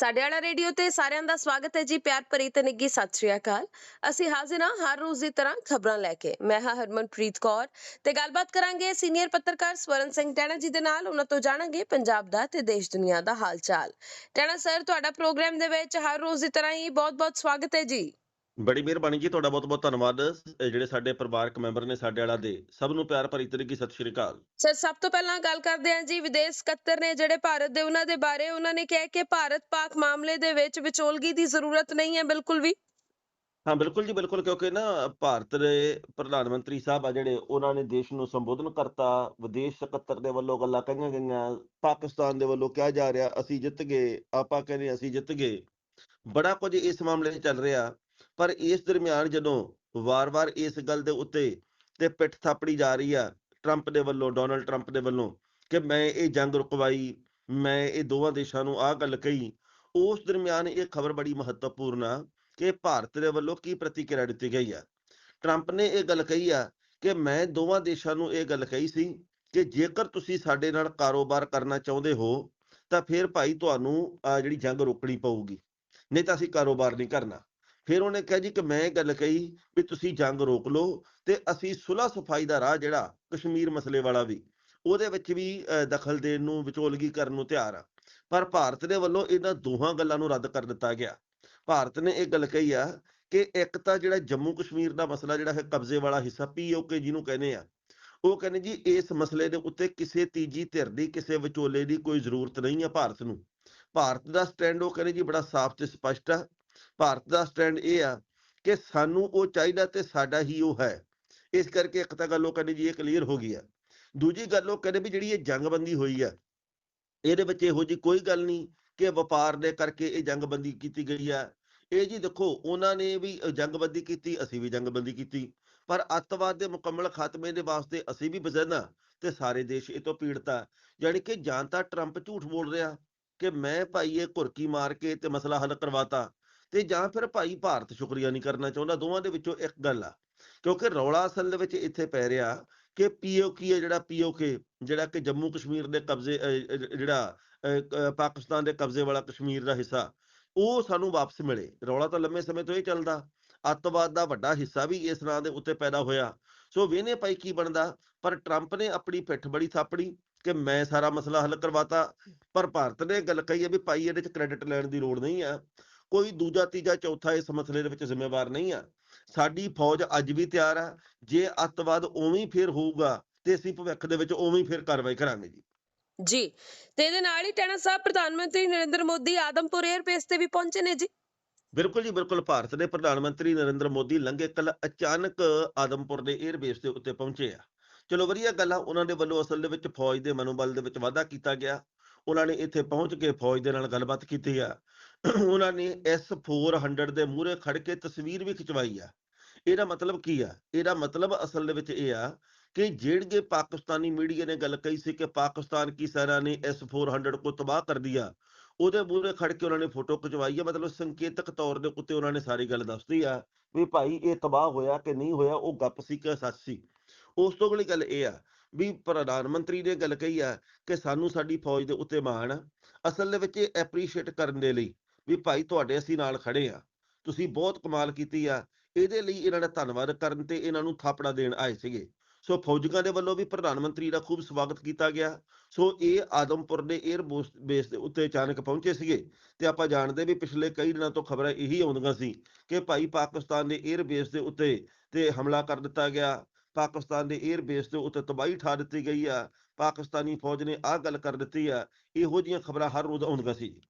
ਸਾਡੇ ਵਾਲਾ ਰੇਡੀਓ ਤੇ ਸਾਰਿਆਂ ਦਾ ਸਵਾਗਤ ਹੈ ਜੀ, ਪਿਆਰ ਭਰੀ ਤੇ ਨਿੱਗੀ ਸਤਿ ਸ਼੍ਰੀ ਅਕਾਲ। ਅਸੀਂ ਹਾਜ਼ਰ ਹਾਂ ਹਰ ਰੋਜ਼ ਦੀ ਤਰ੍ਹਾਂ ਖਬਰਾਂ ਲੈ ਕੇ। ਮੈਂ ਹਾਂ ਹਰਮਨਪ੍ਰੀਤ ਕੌਰ ਤੇ ਗੱਲਬਾਤ ਕਰਾਂਗੇ ਸੀਨੀਅਰ ਪੱਤਰਕਾਰ ਸਵਰਨ ਸਿੰਘ ਟੈਣਾ ਜੀ ਦੇ ਨਾਲ। ਉਹਨਾਂ ਤੋਂ ਜਾਣਾਂਗੇ ਪੰਜਾਬ ਦਾ ਤੇ ਦੇਸ਼ ਦੁਨੀਆ ਦਾ ਹਾਲ ਚਾਲ। ਟੈਣਾ ਸਰ, ਤੁਹਾਡਾ ਪ੍ਰੋਗਰਾਮ ਦੇ ਵਿੱਚ ਹਰ ਰੋਜ਼ ਦੀ ਤਰ੍ਹਾਂ ਹੀ ਬਹੁਤ-ਬਹੁਤ ਸਵਾਗਤ ਹੈ ਜੀ। ਬੜੀ ਮਿਹਰਬਾਨੀ ਜੀ ਤੁਹਾਡਾ ਬਹੁਤ ਬਹੁਤ ਧੰਨਵਾਦ। ਜਿਹੜੇ ਸਾਡੇ ਪਰਿਵਾਰਕ ਮੈਂਬਰ ਨੇ ਸਾਡੇ ਵਾਲਾ ਦੇ ਸਭ ਨੂੰ ਪਿਆਰ ਭਰੀ ਤਰੀਕੇ ਸਤਿ ਸ਼੍ਰੀ ਅਕਾਲ। ਸਰ ਸਭ ਤੋਂ ਪਹਿਲਾਂ ਗੱਲ ਕਰਦੇ ਹਾਂ ਜੀ ਵਿਦੇਸ਼ ਸਕੱਤਰ ਨੇ ਜਿਹੜੇ ਭਾਰਤ ਦੇ ਉਹਨਾਂ ਦੇ ਬਾਰੇ ਉਹਨਾਂ ਨੇ ਕਿਹਾ ਕਿ ਭਾਰਤ ਪਾਕ ਮਾਮਲੇ ਦੇ ਵਿੱਚ ਵਿਚੋਲਗੀ ਦੀ ਜ਼ਰੂਰਤ ਨਹੀਂ ਹੈ ਬਿਲਕੁਲ ਵੀ। ਹਾਂ ਬਿਲਕੁਲ ਜੀ ਬਿਲਕੁਲ ਕਿਉਂਕਿ ਨਾ ਭਾਰਤ ਦੇ ਪ੍ਰਧਾਨ ਮੰਤਰੀ ਸਾਹਿਬ ਆ ਜਿਹੜੇ ਉਹਨਾਂ ਨੇ ਦੇਸ਼ ਨੂੰ ਸੰਬੋਧਨ ਕਰਤਾ ਵਿਦੇਸ਼ ਸਕੱਤਰ ਦੇ ਵੱਲੋਂ ਗੱਲਾਂ ਕਹੀਆਂ ਗਈਆਂ ਪਾਕਿਸਤਾਨ ਦੇ ਵੱਲੋਂ ਕਿਹਾ ਜਾ ਰਿਹਾ ਅਸੀਂ ਜਿੱਤ ਗਏ ਆਪਾਂ ਕਹਿੰਦੇ ਅਸੀਂ ਜਿੱਤ ਗਏ। ਬੜਾ ਕੁਝ ਇਸ ਮਾਮਲੇ 'ਚ ਚੱਲ ਰਿਹਾ। ਪਰ ਇਸ ਦਰਮਿਆਨ ਜਦੋਂ ਵਾਰ-ਵਾਰ ਇਸ ਗੱਲ ਦੇ ਉੱਤੇ ਤੇ ਪਿੱਠ ਥਾਪੜੀ ਜਾ ਰਹੀ ਆ ਟਰੰਪ ਦੇ ਵੱਲੋਂ ਡੋਨਲਡ ਟਰੰਪ ਦੇ ਵੱਲੋਂ ਕਿ ਮੈਂ ਇਹ ਜੰਗ ਰੁਕਵਾਈ, ਮੈਂ ਇਹ ਦੋਵਾਂ ਦੇਸ਼ਾਂ ਨੂੰ ਆਹ ਗੱਲ ਕਹੀ, ਉਸ ਦਰਮਿਆਨ ਇਹ ਖਬਰ ਬੜੀ ਮਹੱਤਵਪੂਰਨ ਆ ਕਿ ਭਾਰਤ ਦੇ ਵੱਲੋਂ ਕੀ ਪ੍ਰਤੀਕਿਰਿਆ ਦਿੱਤੀ ਗਈ ਆ। ਟਰੰਪ ਨੇ ਇਹ ਗੱਲ ਕਹੀ ਆ ਕਿ ਮੈਂ ਦੋਵਾਂ ਦੇਸ਼ਾਂ ਨੂੰ ਇਹ ਗੱਲ ਕਹੀ ਸੀ ਕਿ ਜੇਕਰ ਤੁਸੀਂ ਸਾਡੇ ਨਾਲ ਕਾਰੋਬਾਰ ਕਰਨਾ ਚਾਹੁੰਦੇ ਹੋ, ਤਾਂ ਫਿਰ ਭਾਈ ਤੁਹਾਨੂੰ ਆਹ ਜਿਹੜੀ ਜੰਗ ਰੋਕਣੀ ਪਊਗੀ, ਨਹੀਂ ਤਾਂ ਅਸੀਂ ਕਾਰੋਬਾਰ ਨਹੀਂ ਕਰਨਾ। ਫਿਰ ਉਹਨੇ ਕਿਹਾ ਜੀ ਕਿ ਮੈਂ ਇਹ ਗੱਲ ਕਹੀ ਵੀ ਤੁਸੀਂ ਜੰਗ ਰੋਕ ਲਓ ਤੇ ਅਸੀਂ ਸੁਲ੍ਹਾ ਸਫ਼ਾਈ ਦਾ ਰਾਹ ਜਿਹੜਾ ਕਸ਼ਮੀਰ ਮਸਲੇ ਵਾਲਾ ਵੀ ਉਹਦੇ ਵਿੱਚ ਵੀ ਅਹ, ਦਖਲ ਦੇਣ ਨੂੰ ਵਿਚੋਲਗੀ ਕਰਨ ਨੂੰ ਤਿਆਰ ਆ। ਪਰ ਭਾਰਤ ਦੇ ਵੱਲੋਂ ਇਹਨਾਂ ਦੋਹਾਂ ਗੱਲਾਂ ਨੂੰ ਰੱਦ ਕਰ ਦਿੱਤਾ ਗਿਆ। ਭਾਰਤ ਨੇ ਇਹ ਗੱਲ ਕਹੀ ਆ ਕਿ ਇੱਕ ਤਾਂ ਜਿਹੜਾ ਜੰਮੂ ਕਸ਼ਮੀਰ ਦਾ ਮਸਲਾ ਜਿਹੜਾ ਹੈ ਕਬਜ਼ੇ ਵਾਲਾ ਹਿੱਸਾ ਪੀਓਕੇ ਜਿਹਨੂੰ ਕਹਿੰਦੇ ਆ ਉਹ ਕਹਿੰਦੇ ਜੀ ਇਸ ਮਸਲੇ ਦੇ ਉੱਤੇ ਕਿਸੇ ਤੀਜੀ ਧਿਰ ਦੀ ਕਿਸੇ ਵਿਚੋਲੇ ਦੀ ਕੋਈ ਜ਼ਰੂਰਤ ਨਹੀਂ ਆ ਭਾਰਤ ਨੂੰ। ਭਾਰਤ ਦਾ ਸਟੈਂਡ ਉਹ ਕਹਿੰਦੇ ਜੀ ਬੜਾ ਸਾਫ਼ ਤੇ ਸਪਸ਼ਟ ਆ ਭਾਰਤ ਦਾ ਸਟੈਂਡ ਇਹ ਆ ਕਿ ਸਾਨੂੰ ਉਹ ਚਾਹੀਦਾ ਤੇ ਸਾਡਾ ਹੀ ਉਹ ਹੈ। ਇਸ ਕਰਕੇ ਇੱਕ ਤਾਂ ਗੱਲ ਉਹ ਕਹਿੰਦੇ ਜੀ ਇਹ ਕਲੀਅਰ ਹੋ ਗਈ ਆ। ਦੂਜੀ ਗੱਲ ਉਹ ਕਹਿੰਦੇ ਵੀ ਜਿਹੜੀ ਇਹ ਜੰਗਬੰਦੀ ਹੋਈ ਆ, ਇਹਦੇ ਵਿੱਚ ਇਹੋ ਜੀ ਕੋਈ ਗੱਲ ਨਹੀਂ ਕਿ ਵਪਾਰ ਦੇ ਕਰਕੇ ਇਹ ਜੰਗਬੰਦੀ ਕੀਤੀ ਗਈ ਆ। ਇਹ ਜੀ ਦੇਖੋ, ਉਹਨਾਂ ਨੇ ਵੀ ਜੰਗਬੰਦੀ ਕੀਤੀ, ਅਸੀਂ ਵੀ ਜੰਗਬੰਦੀ ਕੀਤੀ, ਪਰ ਅੱਤਵਾਦ ਦੇ ਮੁਕੰਮਲ ਖਾਤਮੇ ਦੇ ਵਾਸਤੇ ਅਸੀਂ ਵੀ ਬਜ਼ਨਾ ਤੇ ਸਾਰੇ ਦੇਸ਼ ਇਹ ਤੋਂ ਪੀੜਤ ਆ। ਯਾਨੀ ਕਿ ਜਾਂ ਤਾਂ ਟਰੰਪ ਝੂਠ ਬੋਲ ਰਿਹਾ ਕਿ ਮੈਂ ਭਾਈ ਇਹ ਘੁਰਕੀ ਮਾਰ ਕੇ ਤੇ ਮਸਲਾ ਹੱਲ ਕਰਵਾਤਾ ਤੇ ਜਾਂ ਫਿਰ ਭਾਈ ਭਾਰਤ ਸ਼ੁਕਰੀਆ ਨਹੀਂ ਕਰਨਾ ਚਾਹੁੰਦਾ, ਦੋਵਾਂ ਦੇ ਵਿੱਚੋਂ ਇੱਕ ਗੱਲ ਆ, ਕਿਉਂਕਿ ਰੌਲਾ ਅਸਲ ਦੇ ਵਿੱਚ ਇੱਥੇ ਪੈ ਰਿਹਾ ਕਿ ਪੀਓਕੇ ਹੈ ਜਿਹੜਾ ਪੀਓਕੇ ਜਿਹੜਾ ਕਿ ਜੰਮੂ ਕਸ਼ਮੀਰ ਦੇ ਕਬਜ਼ੇ ਜਿਹੜਾ ਪਾਕਿਸਤਾਨ ਦੇ ਕਬਜ਼ੇ ਵਾਲਾ ਕਸ਼ਮੀਰ ਦਾ ਹਿੱਸਾ, ਉਹ ਸਾਨੂੰ ਵਾਪਸ ਮਿਲੇ। ਰੌਲਾ ਤਾਂ ਲੰਮੇ ਸਮੇਂ ਤੋਂ ਇਹ ਚੱਲਦਾ, ਅੱਤਵਾਦ ਦਾ ਵੱਡਾ ਹਿੱਸਾ ਵੀ ਇਸ ਨਾਂ ਦੇ ਉੱਤੇ ਪੈਦਾ ਹੋਇਆ। ਸੋ ਵੇਨੇ ਭਾਈ ਕੀ ਬਣਦਾ, ਪਰ ਟਰੰਪ ਨੇ ਆਪਣੀ ਪਿੱਠ ਬੜੀ ਥਾਪੜੀ ਕਿ ਮੈਂ ਸਾਰਾ ਮਸਲਾ ਹੱਲ ਕਰਵਾਤਾ, ਪਰ ਭਾਰਤ ਨੇ ਇਹ ਗੱਲ ਕਹੀ ਹੈ ਵੀ ਭਾਈ ਇਹਦੇ ਚ ਕ੍ਰੈਡਿਟ ਲੈਣ ਦੀ ਲੋੜ ਨਹੀਂ ਆ। ਕੋਈ ਦੂਜਾ ਤੀਜਾ ਚੌਥਾ ਇਸ ਮਸਲੇ ਦੇ ਵਿੱਚ ਜ਼ਿੰਮੇਵਾਰ ਨਹੀਂ ਆ। ਸਾਡੀ ਫੌਜ ਅੱਜ ਵੀ ਤਿਆਰ ਆ। ਜੇ ਅੱਤਵਾਦ ਉਵੇਂ ਹੀ ਫੇਰ ਹੋਊਗਾ ਤੇ ਅਸੀਂ ਭਵਿੱਖ ਦੇ ਵਿੱਚ ਉਵੇਂ ਹੀ ਫੇਰ ਕਾਰਵਾਈ ਕਰਾਂਗੇ ਜੀ। ਜੀ ਤੇ ਇਹਦੇ ਨਾਲ ਹੀ ਟੈਣਾ ਸਾਹਿਬ ਪ੍ਰਧਾਨ ਮੰਤਰੀ ਨਰਿੰਦਰ ਮੋਦੀ ਆਦਮਪੁਰ 에ਅਰਬੇਸ ਤੇ ਵੀ ਪਹੁੰਚੇ ਨੇ ਜੀ। ਬਿਲਕੁਲ ਜੀ ਬਿਲਕੁਲ। ਭਾਰਤ ਦੇ ਪ੍ਰਧਾਨ ਮੰਤਰੀ ਨਰਿੰਦਰ ਮੋਦੀ ਲੰਘੇ ਕੱਲ ਅਚਾਨਕ ਆਦਮਪੁਰ ਦੇ 에ਅਰਬੇਸ ਦੇ ਉੱਤੇ ਪਹੁੰਚੇ ਆ। ਚਲੋ ਵਧੀਆ ਗੱਲ ਆ ਉਹਨਾਂ ਦੇ ਵੱਲੋਂ ਅਸਲ ਦੇ ਵਿੱਚ ਫੌਜ ਦੇ ਮਨੋਬਲ ਦੇ ਵਿੱਚ ਵਾਧਾ ਕੀਤਾ ਗਿਆ। ਉਹਨਾਂ ਨੇ ਇੱਥੇ ਪਹੁੰਚ ਕੇ ਫੌਜ ਦੇ ਨਾਲ ਗੱਲਬਾਤ ਕੀਤੀ ਆ। ਉਹਨਾਂ ਨੇ S400 ਦੇ ਮੂਹਰੇ ਖੜ ਕੇ ਤਸਵੀਰ ਵੀ ਖਿਚਵਾਈ ਆ। ਇਹਦਾ ਮਤਲਬ ਕੀ ਆ? ਇਹਦਾ ਮਤਲਬ ਅਸਲ ਦੇ ਵਿੱਚ ਇਹ ਆ ਕਿ ਜਿਹੜੇ ਪਾਕਿਸਤਾਨੀ ਮੀਡੀਆ ਨੇ ਗੱਲ ਕਹੀ ਸੀ ਕਿ ਪਾਕਿਸਤਾਨ ਕੀ ਸੈਨਾ ਨੇ S400 ਕੋ ਤਬਾਹ ਕਰ ਦਿਆ, ਉਹਦੇ ਮੂਹਰੇ ਖੜ ਕੇ ਉਹਨਾਂ ਨੇ ਫੋਟੋ ਖਿਚਵਾਈ ਹੈ ਮਤਲਬ ਸੰਕੇਤਕ ਤੌਰ ਦੇ ਉੱਤੇ ਉਹਨਾਂ ਨੇ ਸਾਰੀ ਗੱਲ ਦੱਸਦੀ ਆ ਵੀ ਭਾਈ ਇਹ ਤਬਾਹ ਹੋਇਆ ਕਿ ਨਹੀਂ ਹੋਇਆ, ਉਹ ਗੱਪ ਸੀ ਕਿ ਸੱਚ ਸੀ। ਉਸ ਤੋਂ ਅਗਲੀ ਗੱਲ ਇਹ ਆ ਵੀ ਪ੍ਰਧਾਨ ਮੰਤਰੀ ਨੇ ਗੱਲ ਕਹੀ ਆ ਕਿ ਸਾਨੂੰ ਸਾਡੀ ਫੌਜ ਦੇ ਉੱਤੇ ਮਾਣ ਆ। ਅਸਲ ਦੇ ਵਿੱਚ ਇਹ ਐਪਰੀਸ਼ੀਏਟ ਕਰਨ ਦੇ ਲਈ ਵੀ ਭਾਈ ਤੁਹਾਡੇ ਅਸੀਂ ਨਾਲ ਖੜੇ ਆ ਤੁਸੀਂ ਬਹੁਤ ਕਮਾਲ ਕੀਤੀ ਆ। ਇਹਦੇ ਲਈ ਇਹਨਾਂ ਦਾ ਧੰਨਵਾਦ ਕਰਨ ਤੇ ਇਹਨਾਂ ਨੂੰ ਥਾਪੜਾ ਦੇਣ ਆਏ ਸੀਗੇ। ਸੋ ਫੌਜੀਆਂ ਦੇ ਵੱਲੋਂ ਵੀ ਪ੍ਰਧਾਨ ਮੰਤਰੀ ਦਾ ਖੂਬ ਸਵਾਗਤ ਕੀਤਾ ਗਿਆ। ਸੋ ਇਹ ਆਦਮਪੁਰ ਦੇ 에ਅਰ ਬੇਸ ਦੇ ਉੱਤੇ ਅਚਾਨਕ ਪਹੁੰਚੇ ਸੀਗੇ ਤੇ ਆਪਾਂ ਜਾਣਦੇ ਵੀ ਪਿਛਲੇ ਕਈ ਦਿਨਾਂ ਤੋਂ ਖਬਰਾਂ ਇਹੀ ਆਉਂਦੀਆਂ ਸੀ ਕਿ ਭਾਈ ਪਾਕਿਸਤਾਨ ਦੇ 에ਅਰ ਬੇਸ ਦੇ ਉੱਤੇ ਤੇ ਹਮਲਾ ਕਰ ਦਿੱਤਾ ਗਿਆ। ਪਾਕਿਸਤਾਨ ਦੇ 에ਅਰ ਬੇਸ ਦੇ ਉੱਤੇ ਤਬਾਹੀ ਠਾ ਦਿੱਤੀ ਗਈ ਆ। ਪਾਕਿਸਤਾਨੀ ਫੌਜ ਨੇ ਆਹ ਗੱਲ ਕਰ ਦਿੱਤੀ ਆ। ਇਹੋ ਜਿਹੀਆਂ ਖਬਰਾਂ ਹਰ ਰੋਜ਼ ਆਉਂਦੀਆਂ ਸੀ।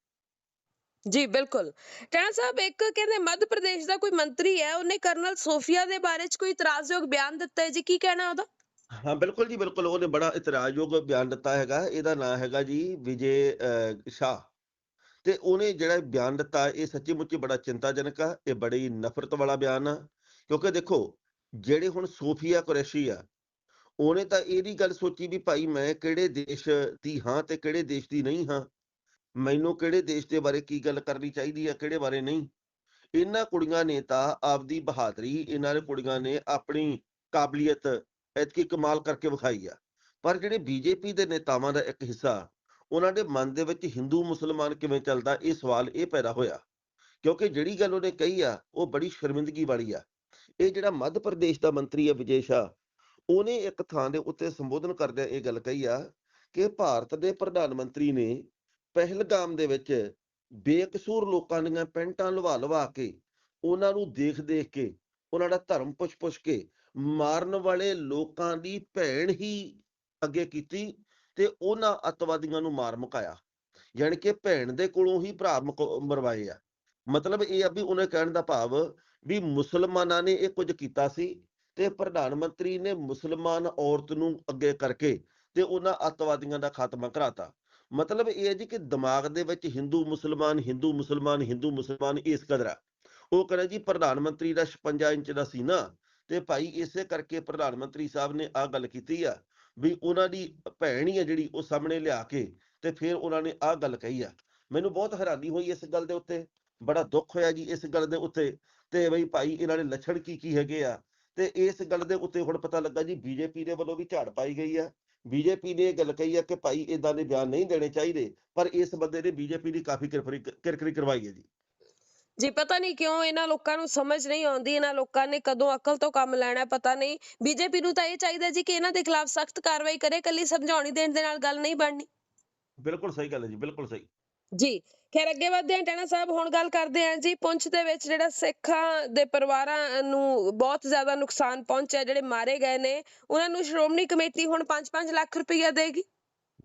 ਜੀ ਬਿਲਕੁਲ। ਟੈਣਾ ਸਾਹਿਬ ਇੱਕ ਕਹਿੰਦੇ ਮੱਧ ਪ੍ਰਦੇਸ਼ ਦਾ ਕੋਈ ਮੰਤਰੀ ਹੈ ਉਹਨੇ ਕਰਨਲ ਸੋਫੀਆ ਦੇ ਬਾਰੇ ਚ ਕੋਈ ਇਤਰਾਜ਼ਯੋਗ ਬਿਆਨ ਦਿੱਤਾ ਹੈ ਜੀ? ਕੀ ਕਹਿਣਾ ਉਹਦਾ? ਹਾਂ ਬਿਲਕੁਲ ਜੀ ਬਿਲਕੁਲ। ਉਹਨੇ ਬੜਾ ਇਤਰਾਜ਼ਯੋਗ ਬਿਆਨ ਦਿੱਤਾ ਹੈਗਾ। ਇਹਦਾ ਨਾਮ ਹੈਗਾ ਜੀ ਵਿਜੇ ਅਹ, ਤੇ ਉਹਨੇ ਜਿਹੜਾ ਬਿਆਨ ਦਿੱਤਾ ਇਹ ਸੱਚੀ ਮੁੱਚੀ ਬੜਾ ਚਿੰਤਾਜਨਕ ਆ ਇਹ ਬੜੀ ਨਫ਼ਰਤ ਵਾਲਾ ਬਿਆਨ ਆ। ਕਿਉਂਕਿ ਦੇਖੋ ਜਿਹੜੇ ਹੁਣ ਸੋਫੀਆ ਕੁਰੈਸ਼ੀ ਆ ਉਹਨੇ ਤਾਂ ਇਹਦੀ ਗੱਲ ਸੋਚੀ ਵੀ ਭਾਈ ਮੈਂ ਕਿਹੜੇ ਦੇਸ਼ ਦੀ ਹਾਂ ਤੇ ਕਿਹੜੇ ਦੇਸ਼ ਦੀ ਨਹੀਂ ਹਾਂ। ਮੈਨੂੰ ਕਿਹੜੇ ਦੇਸ਼ ਦੇ ਬਾਰੇ ਕੀ ਗੱਲ ਕਰਨੀ ਚਾਹੀਦੀ ਹੈ ਕਿਹੜੇ ਬਾਰੇ ਨਹੀਂ? ਇਹਨਾਂ ਕੁੜੀਆਂ ਨੇ ਤਾਂ ਆਪਦੀ ਬਹਾਦਰੀ, ਇਹਨਾਂ ਨੇ ਕੁੜੀਆਂ ਨੇ ਆਪਣੀ ਕਾਬਲੀਅਤ ਐਤਕੀ ਕਮਾਲ ਕਰਕੇ ਵਿਖਾਈ ਆ। ਪਰ ਜਿਹੜੇ ਬੀਜੇਪੀ ਦੇ ਨੇਤਾਵਾਂ ਦਾ ਇੱਕ ਹਿੱਸਾ, ਉਹਨਾਂ ਦੇ ਮਨ ਦੇ ਵਿੱਚ ਹਿੰਦੂ ਮੁਸਲਮਾਨ ਕਿਵੇਂ ਚੱਲਦਾ, ਇਹ ਸਵਾਲ ਇਹ ਪੈਦਾ ਹੋਇਆ। ਕਿਉਂਕਿ ਜਿਹੜੀ ਗੱਲ ਉਹਨੇ ਕਹੀ ਆ, ਉਹ ਬੜੀ ਸ਼ਰਮਿੰਦਗੀ ਵਾਲੀ ਆ। ਇਹ ਜਿਹੜਾ ਮੱਧ ਪ੍ਰਦੇਸ਼ ਦਾ ਮੰਤਰੀ ਹੈ ਵਿਜੇ ਸ਼ਾਹ ਉਹਨੇ ਇੱਕ ਥਾਂ ਦੇ ਉੱਤੇ ਸੰਬੋਧਨ ਕਰਦਿਆਂ ਇਹ ਗੱਲ ਕਹੀ ਆ ਕਿ ਭਾਰਤ ਦੇ ਪ੍ਰਧਾਨ ਮੰਤਰੀ ਨੇ ਪਹਿਲਗਾਮ ਦੇ ਵਿੱਚ ਬੇਕਸੂਰ ਲੋਕਾਂ ਦੀਆਂ ਪੈਂਟਾਂ ਲਵਾ ਲਵਾ ਕੇ, ਉਹਨਾਂ ਨੂੰ ਦੇਖ ਦੇਖ ਕੇ, ਉਹਨਾਂ ਦਾ ਧਰਮ ਪੁੱਛ ਪੁੱਛ ਕੇ ਮਾਰਨ ਵਾਲੇ ਲੋਕਾਂ ਦੀ ਭੈਣ ਹੀ ਅੱਗੇ ਕੀਤੀ ਤੇ ਉਹਨਾਂ ਅੱਤਵਾਦੀਆਂ ਨੂੰ ਮਾਰ ਮੁਕਾਇਆ। ਯਾਨੀ ਕਿ ਭੈਣ ਦੇ ਕੋਲੋਂ ਹੀ ਭਰਾ ਮੁਕ- ਮਰਵਾਏ ਆ। ਮਤਲਬ ਇਹ ਆ ਵੀ ਉਹਨੇ ਕਹਿਣ ਦਾ ਭਾਵ ਵੀ ਮੁਸਲਮਾਨਾਂ ਨੇ ਇਹ ਕੁਝ ਕੀਤਾ ਸੀ ਤੇ ਪ੍ਰਧਾਨ ਮੰਤਰੀ ਨੇ ਮੁਸਲਮਾਨ ਔਰਤ ਨੂੰ ਅੱਗੇ ਕਰਕੇ ਤੇ ਉਹਨਾਂ ਅੱਤਵਾਦੀਆਂ ਦਾ ਖਾਤਮਾ ਕਰਾਤਾ। ਮਤਲਬ ਇਹ ਹੈ ਜੀ ਕਿ ਦਿਮਾਗ ਦੇ ਵਿੱਚ ਹਿੰਦੂ ਮੁਸਲਮਾਨ ਹਿੰਦੂ ਮੁਸਲਮਾਨ ਹਿੰਦੂ ਮੁਸਲਮਾਨ ਇਸ ਕਦਰ ਆ। ਉਹ ਕਹਿੰਦਾ ਜੀ ਪ੍ਰਧਾਨ ਮੰਤਰੀ ਦਾ 56 ਇੰਚ ਦਾ ਸੀਨਾ ਤੇ ਭਾਈ ਇਸੇ ਕਰਕੇ ਪ੍ਰਧਾਨ ਮੰਤਰੀ ਸਾਹਿਬ ਨੇ ਆਹ ਗੱਲ ਕੀਤੀ ਆ ਵੀ ਉਹਨਾਂ ਦੀ ਭੈਣ ਹੀ ਆ ਜਿਹੜੀ ਉਹ ਸਾਹਮਣੇ ਲਿਆ ਕੇ ਤੇ ਫਿਰ ਉਹਨਾਂ ਨੇ ਆਹ ਗੱਲ ਕਹੀ ਆ। ਮੈਨੂੰ ਬਹੁਤ ਹੈਰਾਨੀ ਹੋਈ ਇਸ ਗੱਲ ਦੇ ਉੱਤੇ, ਬੜਾ ਦੁੱਖ ਹੋਇਆ ਜੀ ਇਸ ਗੱਲ ਦੇ ਉੱਤੇ ਤੇ ਬਈ ਭਾਈ ਇਹਨਾਂ ਦੇ ਲੱਛਣ ਕੀ ਕੀ ਹੈਗੇ ਆ ਤੇ ਇਸ ਗੱਲ ਦੇ ਉੱਤੇ ਹੁਣ ਪਤਾ ਲੱਗਾ ਜੀ ਬੀਜੇਪੀ ਦੇ ਵੱਲੋਂ ਵੀ ਝਾੜ ਪਾਈ ਗਈ ਆ। ਬੀਜੇਪੀ ਨੇ ਇਹ ਗੱਲ ਕਹੀ ਆ ਕਿ ਭਾਈ ਇਦਾਂ ਦੇ ਬਿਆਨ ਨਹੀਂ ਦੇਣੇ ਚਾਹੀਦੇ ਪਰ ਇਸ ਬੰਦੇ ਨੇ ਬੀਜੇਪੀ ਦੀ ਕਾਫੀ ਕਿਰਕਰੀ ਕਿਰਕਰੀ ਕਰਵਾਈ ਹੈ ਜੀ। ਜੀ ਪਤਾ ਨਹੀਂ ਕਿਉਂ ਇਹਨਾਂ ਲੋਕਾਂ ਨੂੰ ਸਮਝ ਨਹੀਂ ਆਉਂਦੀ ਇਹਨਾਂ ਲੋਕਾਂ ਨੇ ਕਦੋਂ ਅਕਲ ਤੋਂ ਕੰਮ ਲੈਣਾ ਹੈ, ਪਤਾ ਨਹੀਂ। ਬੀਜੇਪੀ ਨੂੰ ਤਾਂ ਇਹ ਚਾਹੀਦਾ ਜੀ ਕਿ ਇਹਨਾਂ ਦੇ ਖਿਲਾਫ ਸਖਤ ਕਾਰਵਾਈ ਕਰੇ ਕੱਲੀ ਸਮਝਾਉਣੀ ਦੇਣ ਦੇ ਨਾਲ ਗੱਲ ਨਹੀਂ ਬਣਨੀ। ਬਿਲਕੁਲ ਸਹੀ ਗੱਲ ਹੈ ਜੀ ਬਿਲਕੁਲ ਸਹੀ। ਜੀ। ਖੈਰ, ਅੱਗੇ ਵਧਦੇ ਹਾਂ, ਟੈਣਾ ਸਾਹਿਬ, ਹੁਣ ਗੱਲ ਕਰਦੇ ਹਾਂ ਜੀ, ਪੁੰਛ ਦੇ ਵਿੱਚ ਜਿਹੜਾ ਸਿੱਖਾਂ ਦੇ ਪਰਿਵਾਰਾਂ ਨੂੰ ਬਹੁਤ ਜ਼ਿਆਦਾ ਨੁਕਸਾਨ ਪਹੁੰਚਿਆ, ਜਿਹੜੇ ਮਾਰੇ ਗਏ ਨੇ, ਉਹਨਾਂ ਨੂੰ ਸ਼੍ਰੋਮਣੀ ਕਮੇਟੀ ਹੁਣ 5-5 ਲੱਖ ਰੁਪਈਆ ਦੇਗੀ?